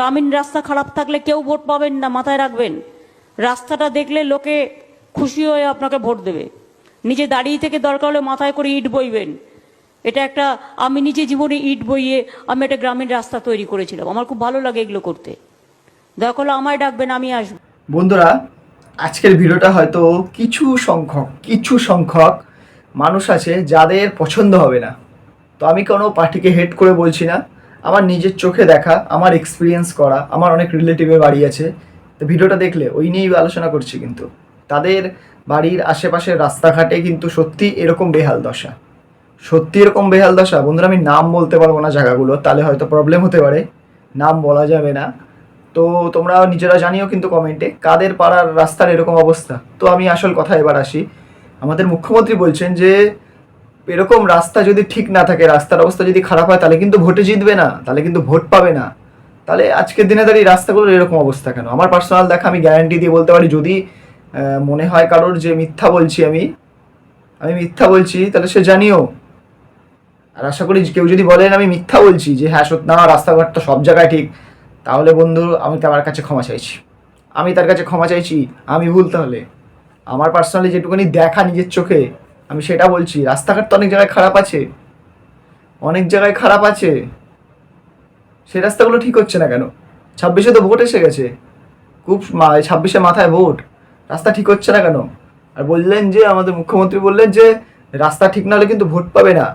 গ্রামীণ রাস্তা খারাপ থাকলে কেউ ভোট পাবেন না, মাথায় রাখবেন। রাস্তাটা দেখলে লোকে খুশি হয়ে আপনাকে ভোট দেবে। নিজে দাঁড়িয়ে থেকে দরকার হলে মাথায় করে ইট বইবেন। এটা একটা, আমি নিজে জীবনে ইট বইয়ে আমি একটা গ্রামীণ রাস্তা তৈরি করেছিলাম। আমার খুব ভালো লাগে এগুলো করতে। দয়া করলে আমায় ডাকবেন, আমি আসব। বন্ধুরা, আজকের ভিডিওটা হয়তো কিছু সংখ্যক কিছু সংখ্যক মানুষ আছে যাদের পছন্দ হবে না। তো আমি কোনো পার্টিকে হেড করে বলছি না। আমার নিজের চোখে দেখা, আমার এক্সপিরিয়েন্স করা, আমার অনেক রিলেটিভের বাড়ি আছে। তো ভিডিওটা দেখলে ওই নিয়েই আলোচনা করছি কিন্তু। তাদের বাড়ির আশেপাশের রাস্তাঘাটে কিন্তু সত্যি এরকম বেহাল দশা। সত্যি এরকম বেহাল দশা। বন্ধুরা, আমি নাম বলতে পারব না জায়গাগুলো, তাহলে হয়তো প্রবলেম হতে পারে। নাম বলা যাবে না। তো তোমরা নিজেরা জানিও কিন্তু কমেন্টে কাদের পাড়ার রাস্তার এরকম অবস্থা? তো আমি আসল কথা এবার আসি। আমাদের মুখ্যমন্ত্রী বলছেন যে এরকম রাস্তা যদি ঠিক না থাকে, রাস্তার অবস্থা যদি খারাপ হয়, তাহলে কিন্তু ভোটে জিতবে না, তাহলে কিন্তু ভোট পাবে না। তাহলে আজকের দিনে দাঁড়িয়ে রাস্তাগুলোর এরকম অবস্থা কেন? আমার পার্সোনাল দেখা, আমি গ্যারান্টি দিয়ে বলতে পারি, যদি মনে হয় কারোর যে মিথ্যা বলছি আমি আমি মিথ্যা বলছি, তাহলে সে জানিও। আর আশা করি কেউ যদি বলেন আমি মিথ্যা বলছি, যে হ্যাঁ সত্য না রাস্তাঘাট তো সব জায়গায় ঠিক, তাহলে বন্ধু, আমি তার কাছে ক্ষমা চাইছি। আমি তার কাছে ক্ষমা চাইছি, আমি ভুল তাহলে। আমার পার্সোনালি যেটুকুনি দেখা নিজের চোখে আমি সেটা বলছি, রাস্তাঘাট তো অনেক জায়গায় খারাপ আছে। অনেক জায়গায় খারাপ আছে। সেই রাস্তাগুলো ঠিক হচ্ছে না কেন? ছাব্বিশে তো ভোট এসে গেছে। খুব ছাব্বিশে মাথায় ভোট। রাস্তা ঠিক হচ্ছে না কেন? আর বললেন যে, আমাদের মুখ্যমন্ত্রী বললেন যে, রাস্তা ঠিক না হলে কিন্তু ভোট পাবে না।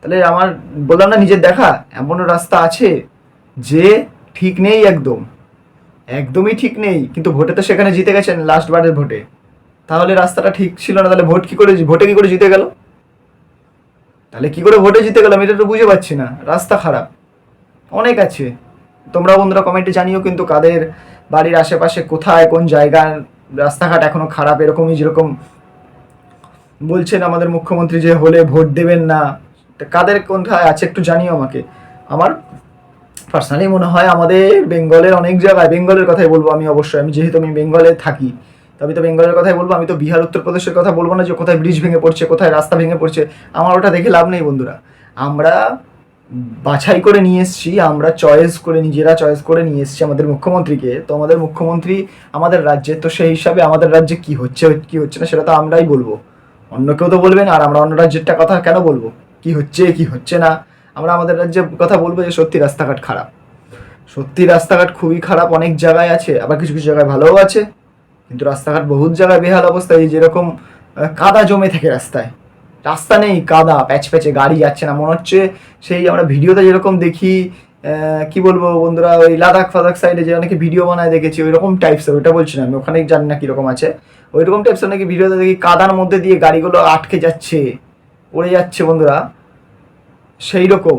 তাহলে আমার, বললাম না নিজের দেখা, এমনও রাস্তা আছে যে ঠিক নেই একদম। একদমই ঠিক নেই, কিন্তু ভোটে তো সেখানে জিতে গেছেন লাস্ট বারের ভোটে। তাহলে রাস্তাটা ঠিক ছিল না, তাহলে ভোট কি করে, ভোটে কি করে জিতে গেল? তাহলে কি করে ভোটে জিতে গেলাম? এটা তো বুঝে পাচ্ছি না। রাস্তা খারাপ। অনেক আছে। তোমরা বন্ধুরা কমেন্টে জানিও কিন্তু কাদের বাড়ির আশেপাশে কোথায়, কোন জায়গার রাস্তাঘাট এখনও খারাপ, এরকমই যেরকম বলছেন আমাদের মুখ্যমন্ত্রী যে হলে ভোট দেবেন না। কাদের কোথায় আছে একটু জানিও আমাকে। আমার পার্সোনালি মনে হয় আমাদের বেঙ্গলের অনেক জায়গায়, বেঙ্গলের কথাই বলব আমি অবশ্যই। আমি যেহেতু আমি বেঙ্গলে থাকি। তবে তো বেঙ্গলের কথাই বলব, আমি তো বিহার, উত্তরপ্রদেশের কথা বলব না যে কোথায় ব্রিজ ভেঙে পড়ছে, কোথায় রাস্তা ভেঙে পড়ছে, আমার ওটা দেখে লাভ নেই বন্ধুরা। আমরা বাছাই করে নিয়ে এসেছি, আমরা চয়েস করে, নিজেরা চয়েস করে নিয়ে এসেছি আমাদের মুখ্যমন্ত্রীকে। তো আমাদের মুখ্যমন্ত্রী আমাদের রাজ্যে, তো সেই হিসাবে আমাদের রাজ্যে কি হচ্ছে কি হচ্ছে না, সেটা তো আমরাই বলব। অন্য কেউ তো বলবেন, আর আমরা অন্য রাজ্যেরটা কথা কেন বলব? কি হচ্ছে কি হচ্ছে না? আমরা আমাদের রাজ্যে কথা বলব যে সত্যি রাস্তাঘাট খারাপ। সত্যি রাস্তাঘাট খুবই খারাপ, অনেক জায়গায় আছে, আবার কিছু কিছু জায়গায় ভালোও আছে। কিন্তু রাস্তাঘাট বহুত জায়গায় বেহাল অবস্থা, এই যেরকম কাদা জমে থাকে রাস্তায়। রাস্তা নেই, কাদা, প্যাচ প্যাচে গাড়ি যাচ্ছে না। মনে হচ্ছে সেই আমরা ভিডিওতে যেরকম দেখি কি বলব বন্ধুরা, ওই লাদাখ ফাদাখ সাইডে যে অনেকে ভিডিও বানায় দেখেছি ওই রকম টাইপসের ওইটা বলছি না, আমি ওখানে জানি না কীরকম আছে। ওই রকম টাইপসের নাকি ভিডিওতে দেখি, কাদার মধ্যে দিয়ে গাড়িগুলো আটকে যাচ্ছে উড়ে যাচ্ছে বন্ধুরা। সেই রকম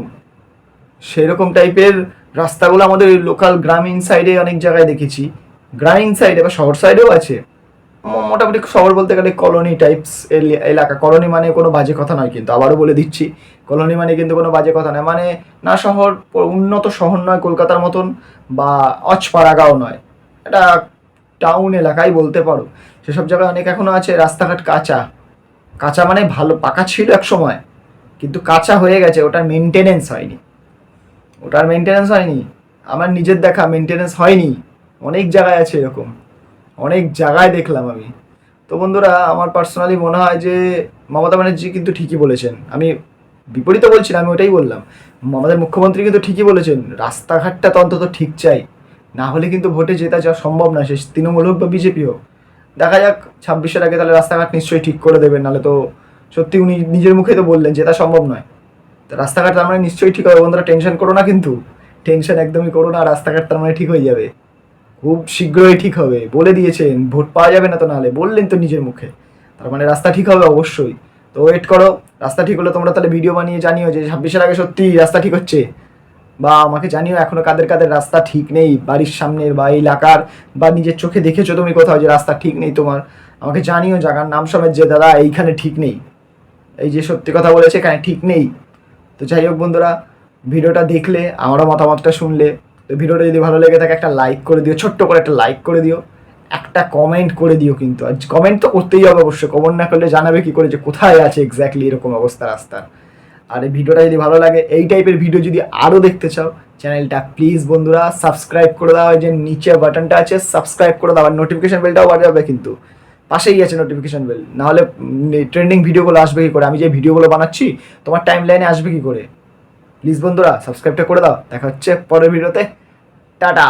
সেই রকম টাইপের রাস্তাগুলো আমাদের লোকাল গ্রামীণ সাইডে অনেক জায়গায় দেখেছি। গ্রামীণ সাইডে বা শহর সাইডেও আছে। মোটামুটি শহর বলতে গেলে কলোনি টাইপস এলাকা। কলোনি মানে কোনো বাজে কথা নয় কিন্তু, আবারও বলে দিচ্ছি, কলোনি মানে কিন্তু কোনো বাজে কথা নয়। মানে না শহর, উন্নত শহর নয় কলকাতার মতন, বা অচপাড়াগাঁও নয়। এটা টাউন এলাকাই বলতে পারো। সেসব জায়গায় অনেক এখনও আছে, রাস্তাঘাট কাঁচা। কাঁচা মানে ভালো, পাকা ছিল এক সময়, কিন্তু কাঁচা হয়ে গেছে, ওটার মেনটেনেন্স হয়নি। ওটার মেনটেনেন্স হয়নি। আমার নিজের দেখা মেনটেনেন্স হয়নি। অনেক জায়গায় আছে এরকম। অনেক জায়গায় দেখলাম আমি। তো বন্ধুরা, আমার পার্সোনালি মনে হয় যে মমতা ব্যানার্জি কিন্তু ঠিকই বলেছেন। আমি বিপরীত বলছি না, আমি ওটাই বললাম। আমাদের মুখ্যমন্ত্রী কিন্তু ঠিকই বলেছেন, রাস্তাঘাটটা তো অন্তত ঠিক চাই। না হলে কিন্তু ভোটে জেতা যাওয়া সম্ভব না, সে তৃণমূল হোক বা বিজেপি হোক। দেখা যাক, ছাব্বিশের আগে তাহলে রাস্তাঘাট নিশ্চয়ই ঠিক করে দেবেন, নাহলে তো সত্যি উনি নিজের মুখে তো বললেন, জেতা সম্ভব নয়। তো রাস্তাঘাট তার মানে নিশ্চয়ই ঠিক হবে বন্ধুরা, টেনশন করো না কিন্তু। টেনশন একদমই করো না, রাস্তাঘাট তার মানে ঠিক হয়ে যাবে। খুব শীঘ্রই ঠিক হবে। বলে দিয়েছেন, ভোট পাওয়া যাবে না তো নাহলে বললেন তো নিজের মুখে। তার মানে রাস্তা ঠিক হবে অবশ্যই। তো ওয়েট করো, রাস্তা ঠিক হলে তোমরা তাহলে ভিডিও বানিয়ে জানিও যে ছাব্বিশের আগে সত্যি রাস্তা ঠিক হচ্ছে। বা আমাকে জানিও এখনও কাদের কাদের রাস্তা ঠিক নেই, বাড়ির সামনের বা এলাকার, বা নিজের চোখে দেখেছ তুমি কোথাও যে রাস্তা ঠিক নেই তোমার। আমাকে জানিও জায়গার নাম সমেত যে দাদা এইখানে ঠিক নেই। এই যে সত্যি কথা বলেছে এখানে ঠিক নেই। তো যাই হোক বন্ধুরা ভিডিওটা দেখলে, আমারও মতামতটা শুনলে। তো ভিডিওটা যদি ভালো লেগে থাকে, একটা লাইক করে দিও, ছোট্ট করে একটা লাইক করে দিও, একটা কমেন্ট করে দিও কিন্তু। আর কমেন্ট তো করতেই হবে অবশ্যই কমেন্ট না করলে জানাবে কি করে যে কোথায় আছে এক্স্যাক্টলি এরকম অবস্থা রাস্তার। আর এই ভিডিওটা যদি ভালো লাগে, এই টাইপের ভিডিও যদি আরও দেখতে চাও চ্যানেলটা প্লিজ বন্ধুরা সাবস্ক্রাইব করে দাও যে নিচে বাটনটা আছে সাবস্ক্রাইব করে দাও, আর নোটিফিকেশান বেলটাও বাজাবে কিন্তু। পাশেই আছে নোটিফিকেশান বেল নাহলে ট্রেন্ডিং ভিডিওগুলো আসবে কি করে? আমি যে ভিডিওগুলো বানাচ্ছি, তোমার টাইম লাইনে আসবে কি করে? প্লিজ বন্ধুরা সাবস্ক্রাইবটা করে দাও। দেখা হচ্ছে পরের ভিডিওতে। টাটা!